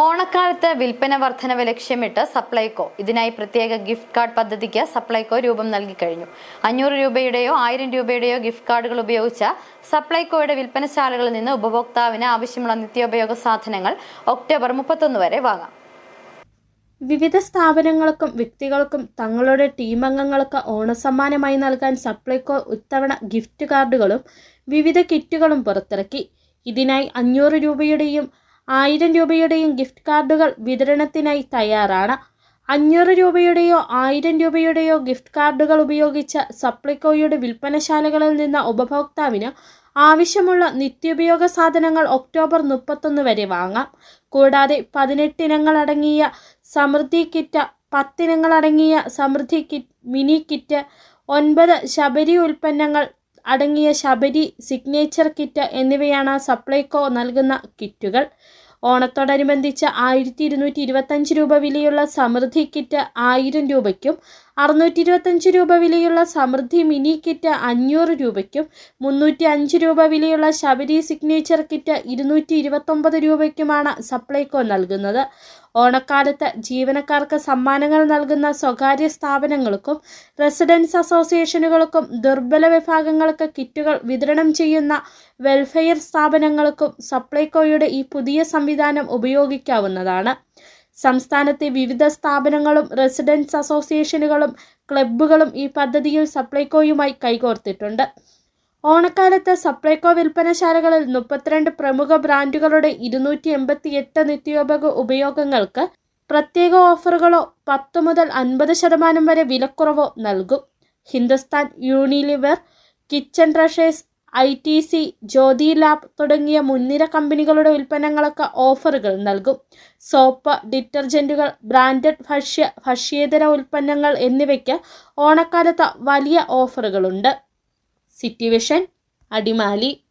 ഓണക്കാലത്ത് വിൽപ്പന വർധനവ് ലക്ഷ്യമിട്ട് സപ്ലൈകോ ഇതിനായി പ്രത്യേക ഗിഫ്റ്റ് കാർഡ് പദ്ധതിക്ക് സപ്ലൈകോ രൂപം നൽകി കഴിഞ്ഞു. അഞ്ഞൂറ് രൂപയുടെയോ ആയിരം രൂപയുടെയോ ഗിഫ്റ്റ് കാർഡുകൾ ഉപയോഗിച്ച സപ്ലൈകോയുടെ വിൽപ്പനശാലകളിൽ നിന്ന് ഉപഭോക്താവിന് ആവശ്യമുള്ള നിത്യോപയോഗ സാധനങ്ങൾ ഒക്ടോബർ മുപ്പത്തൊന്ന് വരെ വാങ്ങാം. വിവിധ സ്ഥാപനങ്ങൾക്കും വ്യക്തികൾക്കും തങ്ങളുടെ ടീം അംഗങ്ങൾക്ക് ഓണസമ്മാനമായി നൽകാൻ സപ്ലൈകോ ഇത്തവണ ഗിഫ്റ്റ് കാർഡുകളും വിവിധ കിറ്റുകളും പുറത്തിറക്കി. ഇതിനായി അഞ്ഞൂറ് രൂപയുടെയും ആയിരം രൂപയുടെയും ഗിഫ്റ്റ് കാർഡുകൾ വിതരണത്തിനായി തയ്യാറാണ്. അഞ്ഞൂറ് രൂപയുടെയോ ആയിരം രൂപയുടെയോ ഗിഫ്റ്റ് കാർഡുകൾ ഉപയോഗിച്ച സപ്ലിക്കോയുടെ വിൽപ്പനശാലകളിൽ നിന്ന് ഉപഭോക്താവിന് ആവശ്യമുള്ള നിത്യോപയോഗ സാധനങ്ങൾ ഒക്ടോബർ മുപ്പത്തൊന്ന് വരെ വാങ്ങാം. കൂടാതെ പതിനെട്ടിനങ്ങൾ അടങ്ങിയ സമൃദ്ധി കിറ്റ് പത്തിനങ്ങൾ അടങ്ങിയ സമൃദ്ധി കിറ്റ് മിനി കിറ്റ് ഒൻപത് ശബരി ഉൽപ്പന്നങ്ങൾ അടങ്ങിയ ശബരി സിഗ്നേച്ചർ കിറ്റ് എന്നിവയാണ് സപ്ലൈകോ നൽകുന്ന കിറ്റുകൾ ഓണത്തോടനുബന്ധിച്ച് ആയിരത്തി ഇരുന്നൂറ്റി ഇരുപത്തഞ്ച് രൂപ വിലയുള്ള സമൃദ്ധി കിറ്റ് ആയിരം രൂപയ്ക്കും അറുന്നൂറ്റി ഇരുപത്തഞ്ച് രൂപ വിലയുള്ള സമൃദ്ധി മിനി കിറ്റ് അഞ്ഞൂറ് രൂപയ്ക്കും മുന്നൂറ്റി അഞ്ച് രൂപ വിലയുള്ള ശബരി സിഗ്നേച്ചർ കിറ്റ് ഇരുന്നൂറ്റി ഇരുപത്തൊമ്പത് രൂപയ്ക്കുമാണ് സപ്ലൈകോ നൽകുന്നത്. ഓണക്കാലത്ത് ജീവനക്കാർക്ക് സമ്മാനങ്ങൾ നൽകുന്ന സ്വകാര്യ സ്ഥാപനങ്ങൾക്കും റെസിഡൻസ് അസോസിയേഷനുകൾക്കും ദുർബല വിഭാഗങ്ങൾക്ക് കിറ്റുകൾ വിതരണം ചെയ്യുന്ന വെൽഫെയർ സ്ഥാപനങ്ങൾക്കും സപ്ലൈകോയുടെ ഈ പുതിയ സംവിധാനം ഉപയോഗിക്കാവുന്നതാണ്. സംസ്ഥാനത്തെ വിവിധ സ്ഥാപനങ്ങളും റെസിഡൻസ് അസോസിയേഷനുകളും ക്ലബ്ബുകളും ഈ പദ്ധതിയിൽ സപ്ലൈകോയുമായി കൈകോർത്തിട്ടുണ്ട്. ഓണക്കാലത്ത് സപ്ലൈകോ വിൽപ്പനശാലകളിൽ മുപ്പത്തിരണ്ട് പ്രമുഖ ബ്രാൻഡുകളുടെ ഇരുന്നൂറ്റി എൺപത്തി എട്ട് നിത്യോപയോഗ ഉപയോഗങ്ങൾക്ക് പ്രത്യേക ഓഫറുകളോ പത്ത് മുതൽ അൻപത് ശതമാനം വരെ വിലക്കുറവോ നൽകും. Hindustan Unilever kitchen treasures I T C Jyothy lab തുടങ്ങിയ മുൻനിര കമ്പനികളുടെ ഉൽപ്പന്നങ്ങൾക്ക് ഓഫറുകൾ നൽകും. സോപ്പ് ഡിറ്റർജന്റുകൾ ബ്രാൻഡഡ് ഭക്ഷ്യ ഭക്ഷ്യേതര ഉൽപ്പന്നങ്ങൾ എന്നിവയ്ക്ക് ഓണക്കാലത്ത് വലിയ ഓഫറുകളുണ്ട്. City vision Adimali.